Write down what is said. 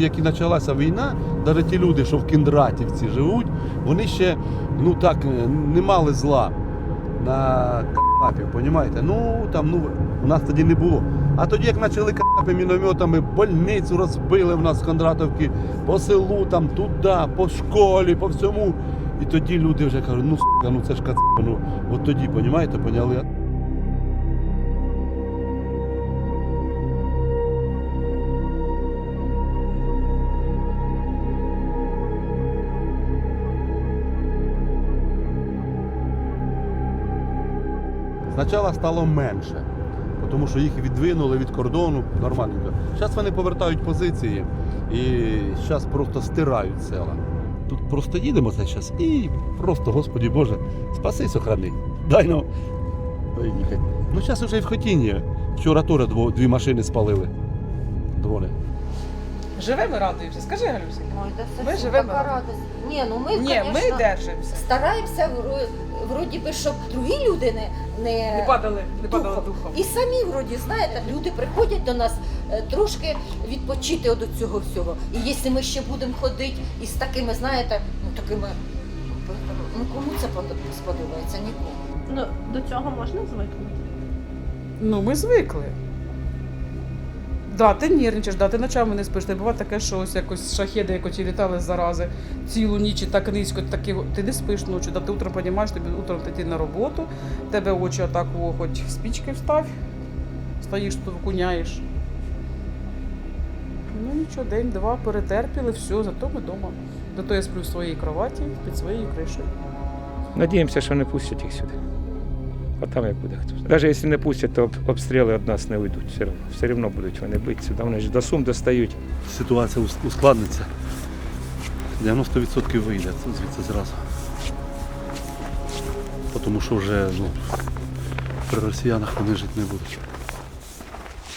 Як і почалася війна, навіть ті люди, що в Кіндратівці живуть, вони ще ну так е, не мали зла на капів, понімаєте? Ну там ну у нас тоді не було. А тоді, як почали капи мінометами, больницю розбили в нас в Кондратовці, по селу, там туди, по школі, по всьому. І тоді люди вже кажуть, ну сука, ну це ж кацапи, ну от тоді, понімаєте, поняли. Спочатку стало менше, тому що їх відвинули від кордону нормальненько. Зараз вони повертають позиції і зараз просто стирають села. Тут просто їдемо це зараз і просто, Господі Боже, спаси, сохрани. Дай нам доїхати. Ну зараз вже і в Хотіні. Вчора теж дві машини спалили. Двоє. Живемо радуємося. Скажи, Галюсі. Ой, да це Ми все живемо. така радость. Ні, ну ми, Ні, ми конечно, держимося. стараємося вро- вроді би, щоб другі люди не, не, Не падали, не падали духом. духом. І самі, вроді, знаєте, люди приходять до нас е, трошки відпочити від цього всього. І якщо ми ще будемо ходити із такими, знаєте, ну такими, ну кому це под- сподобається? Нікому. Ну, до цього можна звикнути. Ну, ми звикли. Да, ти нервничаєш, да, ти ночами не спиш. Ти буває таке, що ось якось шахеди, як оці літали зарази цілу ніч і так низько, такі, ти не спиш ночі, да, ти утром розумієш, тобі утром ти на роботу, тебе очі отак, о, хоч спічки встав, стоїш тут, куняєш. Ну нічого, день-два перетерпіли, все, зато ми вдома. Зато я сплю в своїй кроваті під своєю кришею. Надіємося, що не пустять їх сюди. А там як буде хто. Навіть якщо не пустять, то обстріли від нас не уйдуть. Все одно, все одно будуть вони бити сюди. Вони ж до сум достають. Ситуація ускладниться. 90% вийде звідси зразу. Тому що вже ну, при росіянах вони жити не будуть.